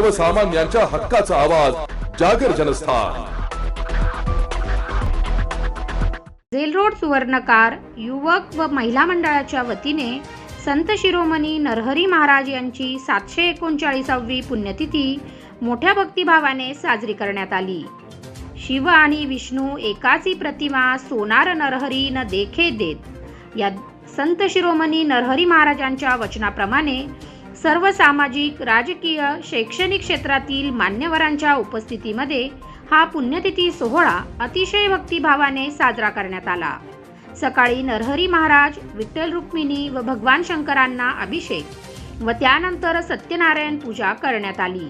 सर्वसामान्यांच्या हक्काचा आवाज जागर जनस्थान. झेल रोड सुवर्णकार युवक व महिला मंडळाच्या वतीने संत शिरोमणी नरहरी महाराज यांची सातशे एकोणचाळीसावी पुण्यतिथी मोठ्या भक्तिभावाने साजरी करण्यात आली. शिव आणि विष्णू एकाची प्रतिमा सोनार नरहरी न देखे देत. या संत शिरोमणी नरहरी महाराजांच्या वचनाप्रमाणे सर्व सामाजिक राजकीय शैक्षणिक क्षेत्रातील मान्यवरांच्या उपस्थितीमध्ये हा पुण्यतिथी सोहळा अतिशय भक्तिभावाने साजरा करण्यात आला. सकाळी नरहरी महाराज विठ्ठल रुक्मिणी व भगवान शंकरांना अभिषेक व त्यानंतर सत्यनारायण पूजा करण्यात आली.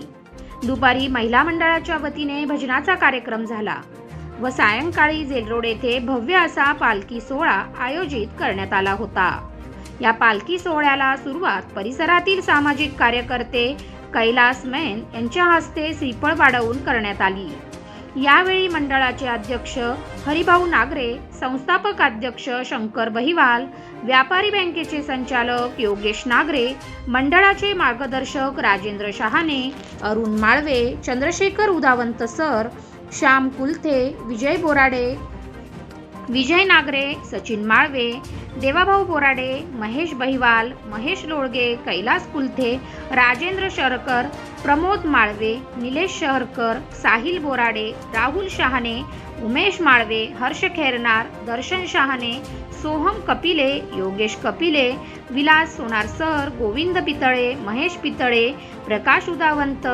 दुपारी महिला मंडळाच्या वतीने भजनाचा कार्यक्रम झाला व सायंकाळी जेलरोड येथे भव्य असा पालखी सोहळा आयोजित करण्यात आला होता. या पालखी सोहळ्याला सुरुवात परिसरातील सामाजिक कार्यकर्ते कैलास मैन यांच्या हस्ते श्रीफळ वाढवून करण्यात आली. यावेळी मंडळाचे अध्यक्ष हरिभाऊ नागरे संस्थापक अध्यक्ष शंकर बहिवाल व्यापारी बँकेचे संचालक योगेश नागरे मंडळाचे मार्गदर्शक राजेंद्र शहाणे अरुण माळवे चंद्रशेखर उदावंत सर श्याम कुलथे विजय बोराडे विजय नागरे सचिन माळवे देवाभाऊ बोराडे महेश बहिवाल महेश लोळगे कैलास कुलथे राजेंद्र शरकर प्रमोद माळवे निलेश शहरकर साहिल बोराडे राहुल शहाणे उमेश माळवे हर्ष खेरनार दर्शन शहाणे सोहम कपिले योगेश कपिले विलास सोनार सर गोविंद पितळे महेश पितळे प्रकाश उदावंत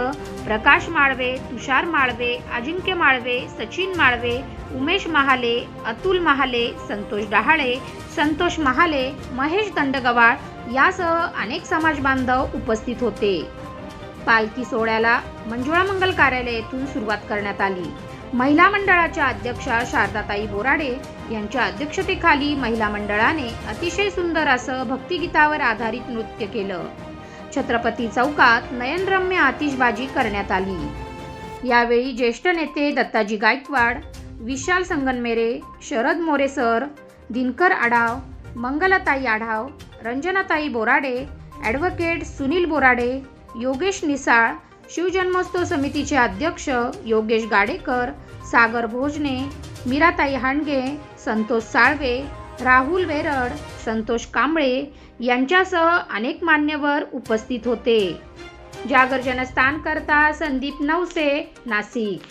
प्रकाश माळवे तुषार माळवे अजिंक्य माळवे सचिन माळवे उमेश महाले अतुल महाले संतोष डहाळे संतोष महाले महेश दंडगवाळ यासह अनेक समाज बांधव उपस्थित होते. पालखी सोहळ्याला मंजुळा मंगल कार्यालय येथून सुरुवात करण्यात आली. महिला मंडळाच्या अध्यक्षा शारदाताई बोराडे यांच्या अध्यक्षतेखाली महिला मंडळाने अतिशय सुंदर असं भक्तिगीतावर आधारित नृत्य केलं. छत्रपती चौकात नयनरम्य आतिषबाजी करण्यात आली. यावेळी ज्येष्ठ नेते दत्ताजी गायकवाड विशाल संगनमेरे शरद मोरे सर दिनकर आढाव मंगलताई आढाव रंजनाताई बोराडे ॲडव्होकेट सुनील बोराडे योगेश निसाळ शिवजन्मोत्सव समितीचे अध्यक्ष योगेश गाडेकर सागर भोजने मीराताई हांडगे संतोष साळवे राहुल वेरड संतोष कांबळे यांच्यासह अनेक मान्यवर उपस्थित होते. जागरजन जनस्थान करता संदीप नवसे नाशिक.